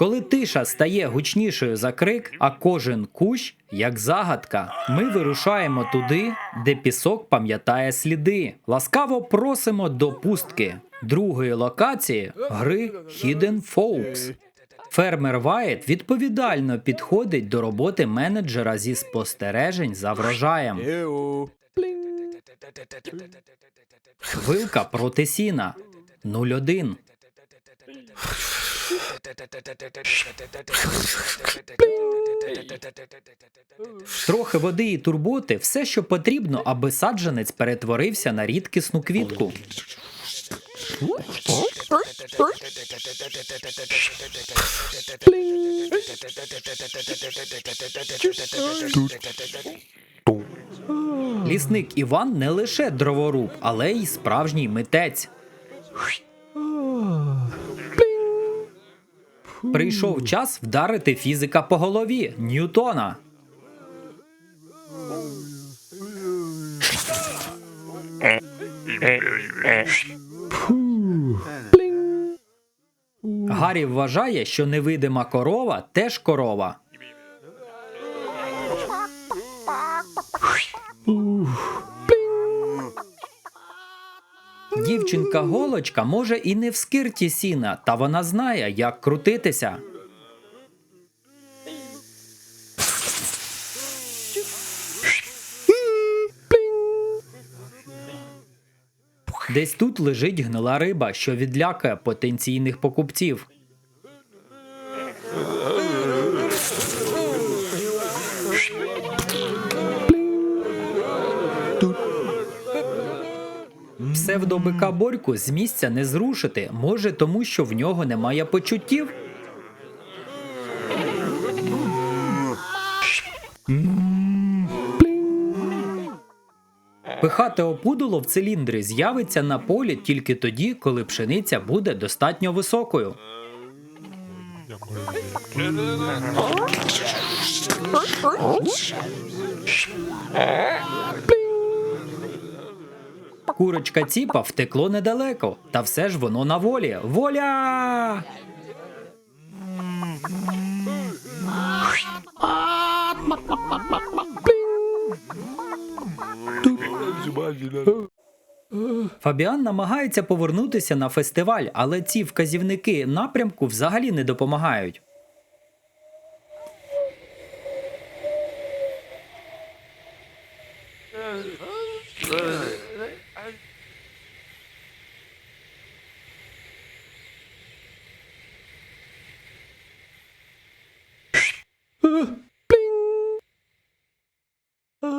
Коли тиша стає гучнішою за крик, а кожен кущ як загадка, ми вирушаємо туди, де пісок пам'ятає сліди. Ласкаво просимо до пустки другої локації гри Hidden Folks. Фермер Вайт відповідально підходить до роботи менеджера зі спостережень за врожаєм. Вилка проти сіна 0-1. Трохи води і турботи все, що потрібно, аби саджанець перетворився на рідкісну квітку. Лісник Іван не лише дроворуб, але й справжній митець. Прийшов час вдарити фізика по голові Ньютона. Гаррі вважає, що невидима корова теж корова. Дівчинка голочка може і не в скирті сіна, та вона знає, як крутитися. Десь тут лежить гнила риба, що відлякає потенційних покупців. Псевдобика Борьку з місця не зрушити, може тому, що в нього немає почуттів. Пихате опудоло в циліндри з'явиться на полі тільки тоді, коли пшениця буде достатньо високою. Курочка ціпа втекло недалеко, та все ж воно на волі. Воля! Фабіан намагається повернутися на фестиваль, але ці вказівники напрямку взагалі не допомагають.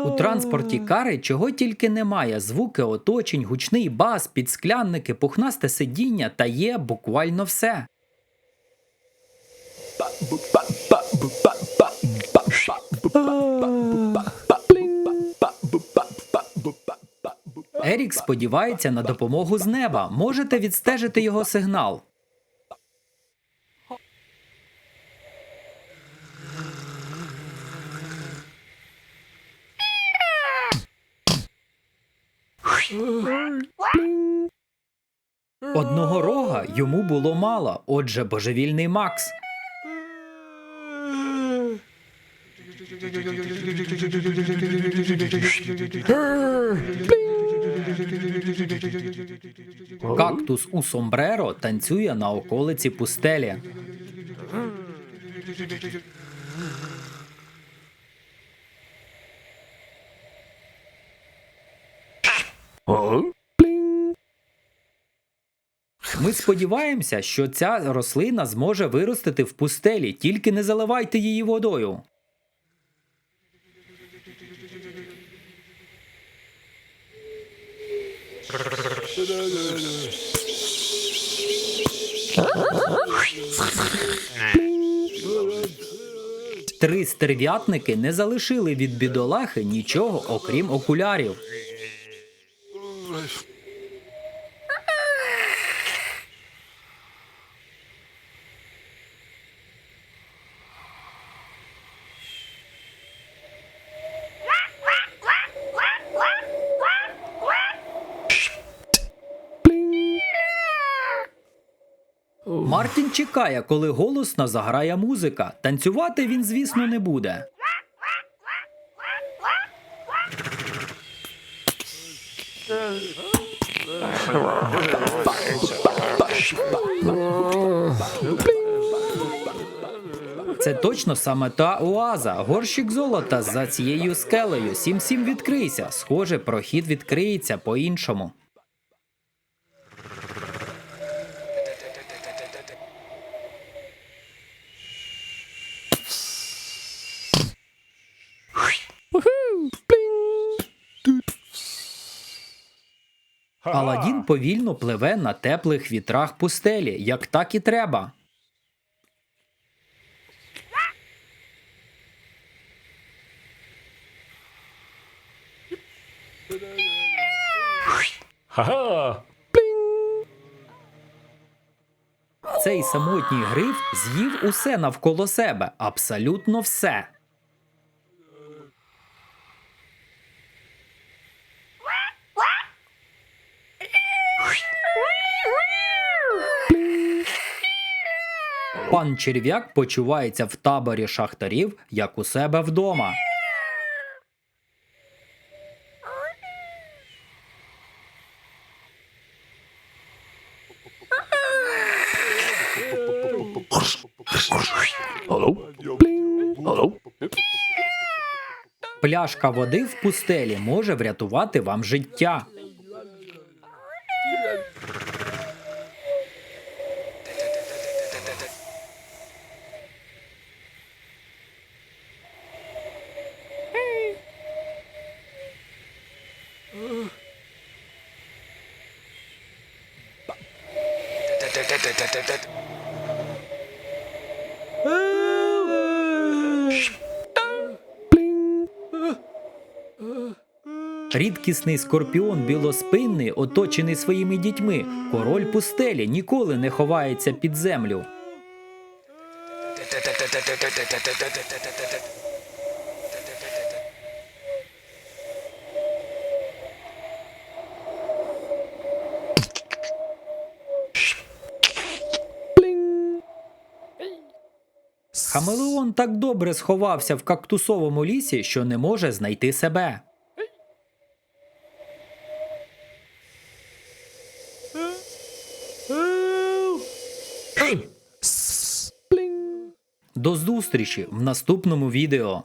У транспорті кари чого тільки немає: звуки оточень, гучний бас, підсклянники, пухнасте сидіння та є буквально все. Ерік сподівається на допомогу з неба. Можете відстежити його сигнал. Одного рога йому було мало, отже, божевільний Макс. Кактус у сомбреро танцює на околиці пустелі. Ми сподіваємося, що ця рослина зможе виростити в пустелі, тільки не заливайте її водою. Три стерв'ятники не залишили від бідолахи нічого, окрім окулярів. Мартін чекає, коли голосно заграє музика. Танцювати він, звісно, не буде. Це точно саме та оаза, горщик золота за цією скелею. Сім-сім відкрийся. Схоже, прохід відкриється по-іншому. Аладдін повільно пливе на теплих вітрах пустелі, як так і треба. Ха-ха! Цей самотній гриф з'їв усе навколо себе, абсолютно все. Пан черв'як почувається в таборі шахтарів, як у себе вдома. Пляшка води в пустелі може врятувати вам життя. Рідкісний скорпіон білоспинний, оточений своїми дітьми. Король пустелі ніколи не ховається під землю. Хамелеон так добре сховався в кактусовому лісі, що не може знайти себе. До зустрічі в наступному відео.